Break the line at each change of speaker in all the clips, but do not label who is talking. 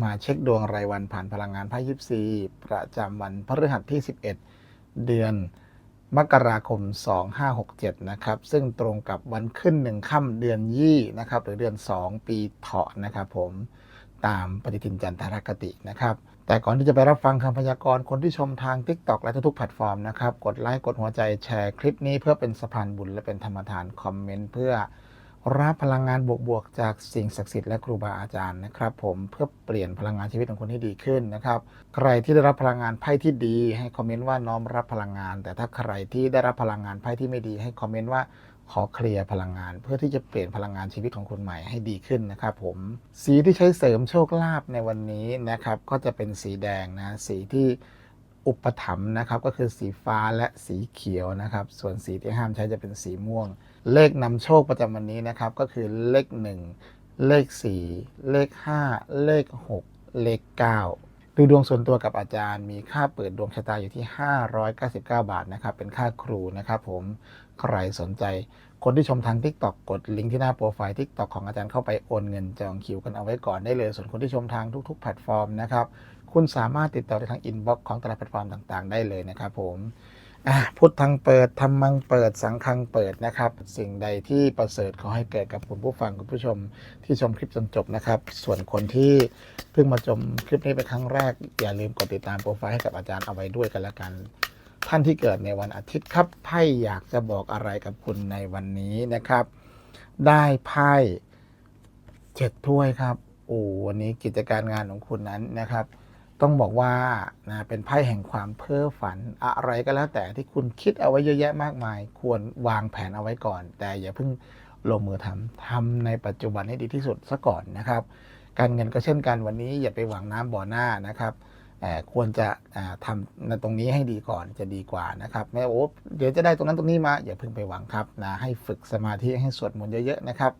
มาเช็คดวงรายวันผ่านพลังงานไพ่ยิปซีประจำวันพฤหัสที่ 11 เดือนมกราคม 2567 นะครับ ซึ่งตรงกับวันขึ้นหนึ่งค่ำเดือนยี่นะครับ หรือเดือน 2 ปีเถาะนะครับผมตามปฏิทินจันทรคตินะครับ แต่ก่อนที่จะไปรับฟังคำพยากรณ์คนที่ชมทาง TikTok และทุกๆแพลตฟอร์มนะครับ กดไลค์กดหัวใจแชร์คลิปนี้เพื่อเป็นสะพานบุญและเป็นธรรมทานคอมเมนต์เพื่อ รับพลังงานบวกๆจากสิ่งศักดิ์สิทธิ์และครูบาอาจารย์นะครับผมเพื่อเปลี่ยนพลังงานชีวิตของคุณให้ดีขึ้นนะครับ ใครที่ได้รับพลังงานไพ่ที่ดี ให้คอมเมนต์ว่าน้อมรับพลังงาน แต่ถ้าใครที่ได้รับพลังงานไพ่ที่ไม่ดีให้คอมเมนต์ว่าขอเคลียร์พลังงาน เพื่อที่จะเปลี่ยนพลังงานชีวิตของคุณใหม่ให้ดีขึ้นนะครับผมสีที่ใช้เสริมโชคลาภในวันนี้นะครับ ก็จะเป็นสีแดงนะสีที่ อุปถัมภ์นะครับก็คือสีฟ้าและสีเขียวนะครับ ส่วนสีที่ห้ามใช้จะเป็นสีม่วง เลขนำโชคประจำวันนี้นะครับ ก็คือเลข 1 เลข 4 เลข 5 เลข 6 เลข 9 ดูดวงส่วนตัวกับอาจารย์ มีค่าเปิดดวงชะตาอยู่ที่ 599 บาทนะครับ เป็นค่าครูนะครับผมใครสนใจ คนที่ชมทาง TikTok กดลิงก์ที่หน้าโปรไฟล์ TikTok ของอาจารย์เข้าไปโอนเงินจองคิวกันเอาไว้ก่อนได้เลย ส่วนคนที่ชมทางทุก ๆ แพลตฟอร์มนะครับ คุณสามารถติดต่อได้ทางอินบ็อกซ์ของแต่ละแพลตฟอร์มต่างๆ ได้เลยนะครับผมพุทธังเปิดธรรมังเปิดสังฆังเปิดนะครับ สิ่งใดที่ประเสริฐขอให้เกิดกับคุณผู้ฟังคุณผู้ชมที่ชมคลิปจนจบนะครับ ส่วนคนที่เพิ่งมาชมคลิปนี้เป็นครั้งแรก อย่าลืมกดติดตามโปรไฟล์ให้กับอาจารย์เอาไว้ด้วยกันละกัน ท่านที่เกิดในวันอาทิตย์ครับไพ่อยากจะบอกอะไรกับคุณในวันนี้นะครับ ได้ไพ่เจ็ดถ้วยครับโอ้วันนี้กิจการงานของคุณนั้นนะครับ ต้องบอกว่านะเป็นไพ่แห่งความเพ้อฝันอะไรก็แล้วแต่ที่คุณคิดเอาไว้เยอะแยะมากมาย ควรวางแผนเอาไว้ก่อน แต่อย่าเพิ่งลงมือทำทำในปัจจุบันให้ดีที่สุดซะก่อนนะครับ การเงินก็เช่นกันวันนี้อย่าไปหวังน้ำบ่อหน้านะครับควรจะทำในตรงนี้ให้ดีก่อนจะดีกว่านะครับแม้โอ้เดี๋ยวจะได้ตรงนั้นตรงนี้มา อย่าเพิ่งไปหวังครับนะให้ฝึกสมาธิให้สวดมนต์เยอะๆนะครับ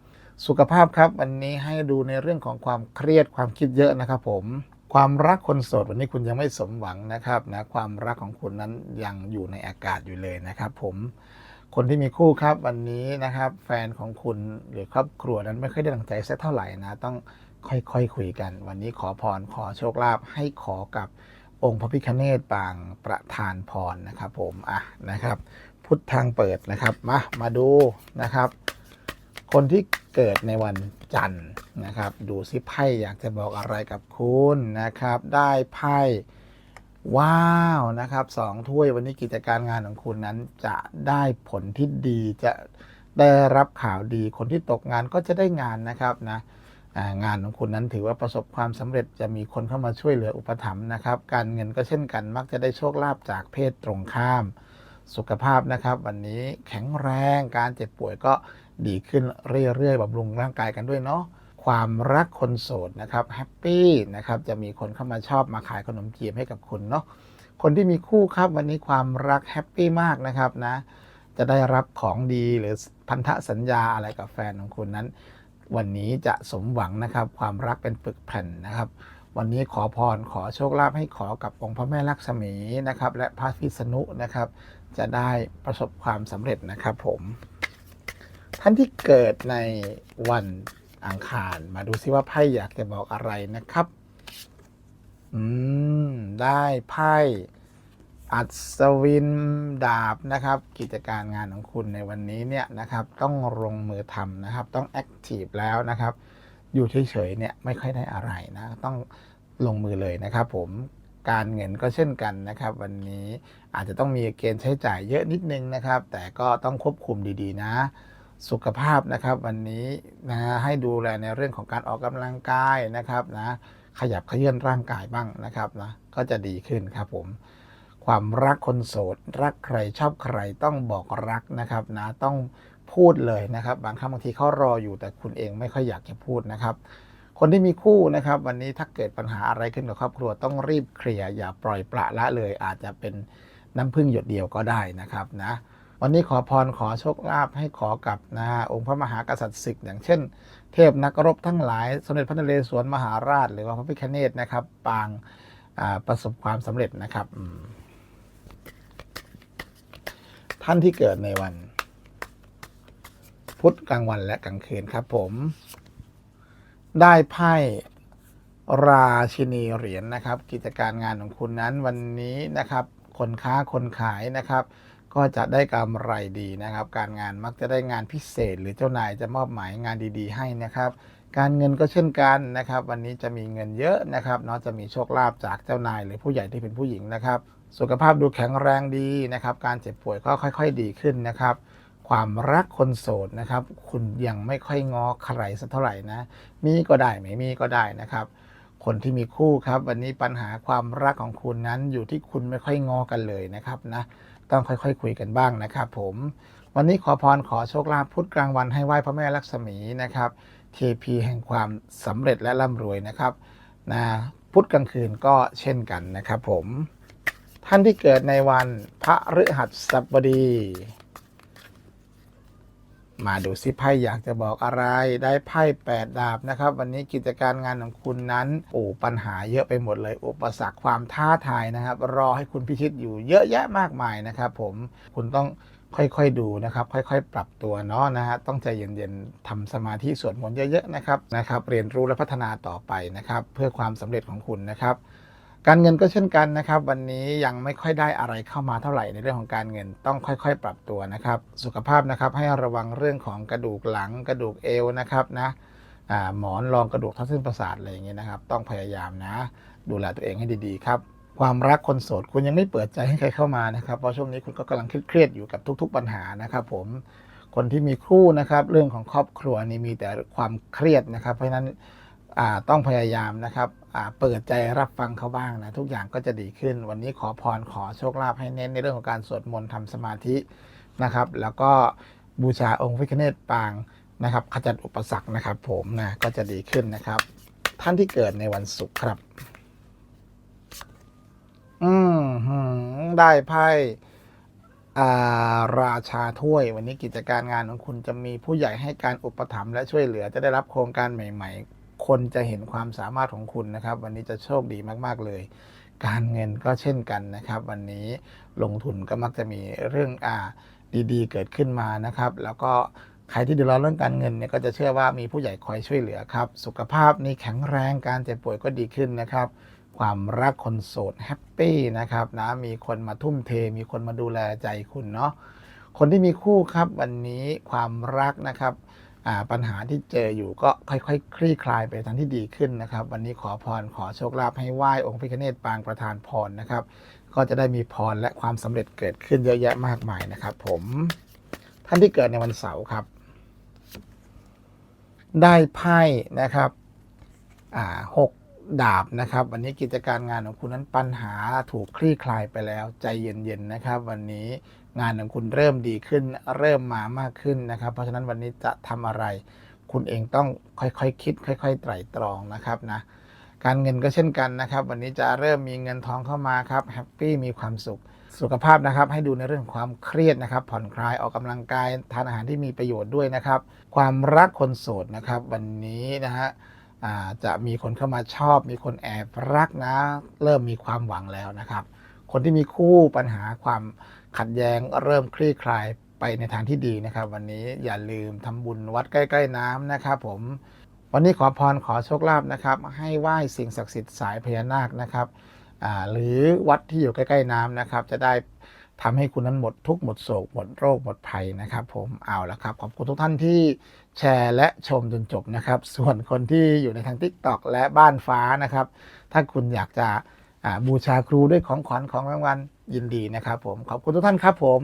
สุขภาพครับวันนี้ให้ดูในเรื่องของความเครียดความคิดเยอะนะครับผม ความรักคนโสดวันนี้คุณยังไม่สมหวังนะครับนะความรักของคุณนั้นยังอยู่ในอากาศอยู่เลยนะครับ ผมคนที่มีคู่ครับวันนี้นะครับ แฟนของคุณหรือครอบครัวนั้นไม่ค่อยได้ดังใจสักเท่าไหร่นะ ต้องค่อยๆคคุยกัน วันนี้ขอพรขอโชคลาภให้ขอกับองค์พระพิฆเนศปางประทานพรนะครับ ผมอะนะครับ พุทธทางเปิดนะครับมามาดูนะครับ คนที่เกิดในวันจันทร์นะครับ ดูซิไพ่อยากจะบอกอะไรกับคุณนะครับ ได้ไพ่ว้าวนะครับสองถ้วยวันนี้กิจการงานของคุณนั้นจะได้ผลที่ดีจะได้รับข่าวดีคนที่ตกงานก็จะได้งานนะครับนะงานของคุณนั้นถือว่าประสบความสำเร็จจะมีคนเข้ามาช่วยเหลืออุปถัมภ์นะครับ การเงินก็เช่นกันมักจะได้โชคลาภจากเพศตรงข้าม สุขภาพนะครับ วันนี้แข็งแรงการเจ็บป่วยก็ดีขึ้นเรื่อยๆบำรุงร่างกายกันด้วยเนาะความรักคนโสดนะครับแฮปปี้นะครับจะมีคนเข้ามาชอบมาขายขนมจีบให้กับคุณเนาะคนที่มีคู่ครับวันนี้ความรักแฮปปี้มากนะครับนะจะได้รับของดีหรือพันธสัญญาอะไรกับแฟนของคุณนั้น วันนี้จะสมหวังนะครับ ความรักเป็นปึกแผ่นนะครับ วันนี้ขอพรขอโชคลาภให้ขอกับองค์พระแม่ลักษมีนะครับ และพระพิษณุนะครับ จะได้ประสบความสำเร็จนะครับผม ท่านที่เกิดในวันอังคารมาดูซิว่าไพ่อยากจะบอกอะไรนะครับ อืม ได้ไพ่อัศวินดาบนะครับ กิจการงานของคุณในวันนี้เนี่ยนะครับ ต้องลงมือทำนะครับ ต้องแอคทีฟแล้วนะครับ อยู่เฉยๆเนี่ยไม่ค่อยได้อะไรนะ ต้องลงมือเลยนะครับผม การเงินก็เช่นกันนะครับ วันนี้อาจจะต้องมีเกณฑ์ใช้จ่ายเยอะนิดนึงนะครับ แต่ก็ต้องควบคุมดีๆ นะ สุขภาพนะครับ วันนี้นะให้ดูแลในเรื่องของการออกกำลังกายนะครับนะขยับเขยื่อนร่างกายบ้างนะครับนะก็จะดีขึ้นครับผมความรักคนโสด รักใครชอบใครต้องบอกรักนะครับนะต้องพูดเลยนะครับ บางครั้งบางทีเขารออยู่แต่คุณเองไม่ค่อยอยากจะพูดนะครับ คนที่มีคู่นะครับ วันนี้ถ้าเกิดปัญหาอะไรขึ้นกับครอบครัวต้องรีบเคลียร์อย่าปล่อยปละละเลย อาจจะเป็นน้ำพึ่งหยดเดียวก็ได้นะครับนะวันนี้ขอพรขอโชคลาภให้ขอกับนะองค์พระมหากษัตริย์ศึกอย่างเช่น เทพนักรบทั้งหลายสมเด็จพระนเรศวรมหาราช หรือว่าพระพิฆเนศนะครับปางประสบความสำเร็จนะครับท่านที่เกิดในวัน พุธกลางวันและกลางคืนครับผม ได้ไพ่ราชินีเหรียญนะครับ กิจการงานของคุณนั้นวันนี้นะครับคนค้าคนขายนะครับ ก็จะได้กำไรดีนะครับ การงานมักจะได้งานพิเศษ หรือเจ้านายจะมอบหมายงานดีๆ ให้นะครับ การเงินก็เช่นกันนะครับ วันนี้จะมีเงินเยอะนะครับเนาะจะมีโชคลาภจากเจ้านาย หรือผู้ใหญ่ที่เป็นผู้หญิงนะครับ สุขภาพดูแข็งแรงดีนะครับ การเจ็บป่วยก็ค่อย ๆ ดีขึ้นนะครับ ความรักคนโสดนะครับ คุณยังไม่ค่อยง้อใครสักเท่าไหร่นะ มีก็ได้ไม่มีก็ได้นะครับ คนที่มีคู่ครับ วันนี้ปัญหาความรักของคุณนั้นอยู่ที่คุณไม่ค่อยง้อกันเลยนะครับนะต้องค่อยๆคุยกันบ้างนะครับ ผม วันนี้ขอพรขอโชคลาภพุธกลางวันให้ไหว้พระแม่ลักษมีนะครับเทพีแห่งความสำเร็จและร่ำรวยนะครับนะพุธกลางคืนก็เช่นกันนะครับ ผม ท่านที่เกิดในวันพระฤหัสบดี มาดูซิไพ่อยากจะบอกอะไรได้ไพ่แปดดาบนะครับ วันนี้กิจการงานของคุณนั้นโอ้ปัญหาเยอะไปหมดเลย อุปสรรคความท้าทายนะครับ รอให้คุณพิชิตอยู่เยอะแยะมากมายนะครับ ผมคุณต้องค่อยๆดูนะครับ ค่อยๆ ปรับตัวเนาะนะฮะต้องใจเย็นๆทำสมาธิสวดมนต์เยอะๆนะครับนะครับ เรียนรู้และพัฒนาต่อไปนะครับ เพื่อความสำเร็จของคุณนะครับ การเงินก็เช่นกันนะครับ วันนี้ยังไม่ค่อยได้อะไรเข้ามาเท่าไหร่ในเรื่องของการเงินต้องค่อยๆ ปรับตัวนะครับ สุขภาพนะครับให้ระวังเรื่องของกระดูกหลัง กระดูกเอวนะครับนะหมอนรองกระดูกทับเส้นประสาทอะไรอย่างเงี้ยนะครับ ต้องพยายามนะ ดูแลตัวเองให้ดีๆครับความรักคนโสดคุณยังไม่เปิดใจให้ใครเข้ามานะครับ เพราะช่วงนี้คุณก็กำลังเครียดๆอยู่กับทุก ๆ ปัญหานะครับผมคนที่มีคู่นะครับเรื่องของครอบครัวนี่มีแต่ความเครียดนะครับ เพราะฉะนั้นต้องพยายามนะครับ เปิดใจรับฟังเขาบ้างนะ ทุกอย่างก็จะดีขึ้น วันนี้ขอพรขอโชคลาภให้เน้นในเรื่องของการสวดมนต์ทำสมาธินะครับ แล้วก็บูชาองค์พระพิฆเนศปางนะครับขจัดอุปสรรคนะครับ ผมนะก็จะดีขึ้นนะครับ ท่านที่เกิดในวันศุกร์ครับ อืมได้ไพ่อ่าราชาถ้วย วันนี้กิจการงานของคุณจะมีผู้ใหญ่ให้การอุปถัมภ์และช่วยเหลือจะได้รับโครงการใหม่ ๆ คนจะเห็นความสามารถของคุณนะครับ วันนี้จะโชคดีมาก ๆ เลย การเงินก็เช่นกันนะครับ วันนี้ลงทุนก็มักจะมีเรื่องอ่าดีๆ เกิดขึ้นมานะครับ แล้วก็ใครที่เดือดร้อนเรื่องการเงินเนี่ยก็จะเชื่อว่ามีผู้ใหญ่คอยช่วยเหลือครับ สุขภาพนี่แข็งแรงการเจ็บป่วยก็ดีขึ้นนะครับ ความรักคนโสดแฮปปี้นะครับนะมีคนมาทุ่มเท มีคนมาดูแลใจคุณเนาะคนที่มีคู่ครับวันนี้ความรักนะครับ ปัญหาที่เจออยู่ก็ค่อยๆคคลี่คลายไปทางที่ดีขึ้นนะครับ วันนี้ขอพรขอโชคลาภให้ไหว้องค์พระพิฆเนศปางประธานพรนะครับ ก็จะได้มีพรและความสำเร็จเกิดขึ้นเยอะแยะมากมายนะครับ ผมท่านที่เกิดในวันเสาร์ครับ ได้ไพ่นะครับหกดาบนะครับ วันนี้กิจการงานของคุณนั้นปัญหาถูกคลี่คลายไปแล้ว ใจเย็นๆนะครับ วันนี้ งานของคุณเริ่มดีขึ้น เริ่มมามากขึ้นนะครับ เพราะฉะนั้นวันนี้จะทำอะไร คุณเองต้องค่อยๆคคิด ค่อย ๆ ไตร่ตรองนะครับนะการเงินก็เช่นกันนะครับ วันนี้จะเริ่มมีเงินทองเข้ามาครับแฮปปี้มีความสุขสุขภาพนะครับ ให้ดูในเรื่องความเครียดนะครับ ผ่อนคลายออกกำลังกายทานอาหารที่มีประโยชน์ด้วยนะครับ ความรักคนโสดนะครับ วันนี้นะฮะจะมีคนเข้ามาชอบ มีคนแอบรักนะ เริ่มมีความหวังแล้วนะครับ คนที่มีคู่ปัญหาความขัดแย้งเริ่มคลี่คลายไปในทางที่ดีนะครับ วันนี้อย่าลืมทำบุญวัดใกล้ ๆน้ำนะครับ ผม วันนี้ขอพรขอโชคลาภนะครับ ให้ไหว้สิ่งศักดิ์สิทธิ์สายพญานาคนะครับหรือวัดที่อยู่ใกล้ ๆน้ำนะครับ จะได้ทำให้คุณนั้นหมดทุกหมดโศกหมดโรคหมดภัยนะครับ ผมเอาละครับ ขอบคุณทุกท่านที่แชร์และชมจนจบนะครับ ส่วนคนที่อยู่ในทาง t ิ k t o k และบ้านฟ้านะครับ ถ้าคุณอยากจะ บูชาครูด้วยของขวัญของรางวัลยินดีนะครับผมขอบคุณทุกท่านครับผม